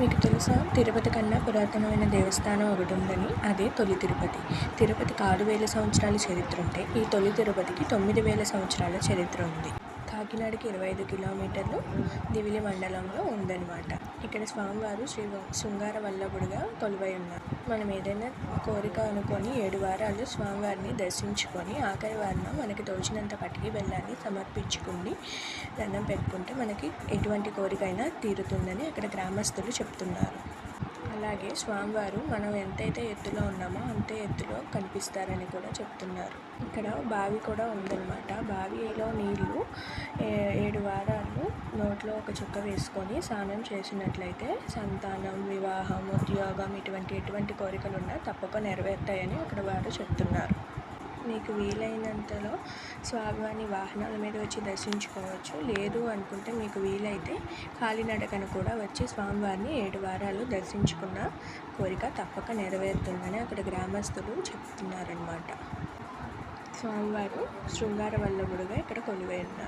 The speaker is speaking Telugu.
మీకు తెలుసా? తిరుపతి కన్నా పురాతనమైన దేవస్థానం ఒకటి ఉందని అదే తొలి తిరుపతి. తిరుపతి ఆరు వేల సంవత్సరాల చరిత్ర ఉంటే ఈ తొలి తిరుపతికి తొమ్మిది వేల సంవత్సరాల చరిత్ర ఉంది. కాకినాడకి ఇరవై ఐదు కిలోమీటర్లు దివిలి మండలంలో ఉందన్నమాట. ఇక్కడ స్వామివారు శ్రీ శృంగార వల్లభుడుగా కొలువై ఉన్నారు. మనం ఏదైనా కోరిక అనుకొని ఏడు వారాలు స్వామివారిని దర్శించుకొని ఆఖరి వారిన మనకి తోచినంత పట్టుకి బెల్లాన్ని సమర్పించుకుని దండం పెట్టుకుంటే మనకి ఎటువంటి కోరికైనా తీరుతుందని అక్కడ గ్రామస్తులు చెప్తున్నారు. అలాగే స్వామివారు మనం ఎంతైతే ఎత్తులో ఉన్నామో అంతే ఎత్తులో కనిపిస్తారని కూడా చెప్తున్నారు. ఇక్కడ బావి కూడా ఉందన్నమాట. బావిలో నీళ్ళు ఏ- ఏడు వారాలు నోట్లో ఒక చుక్క వేసుకొని స్నానం చేసినట్లయితే సంతానం వివాహం ఉద్యోగం ఇటువంటి ఎటువంటి కోరికలు ఉన్నా తప్పక నెరవేరుతాయని అక్కడ వారు చెప్తున్నారు. మీకు వీలైనంతలో స్వామివారిని వాహనాల మీద వచ్చి దర్శించుకోవచ్చు. లేదు అనుకుంటే మీకు వీలైతే కాలినడకన కూడా వచ్చి స్వామివారిని ఏడు వారాలు దర్శించుకున్న కోరిక తప్పక నెరవేరుతుందని అక్కడ గ్రామస్తులు చెప్తున్నారనమాట స్వామివారు శృంగార వల్లభుడుగా ఇక్కడ కొలువై ఉన్నారు.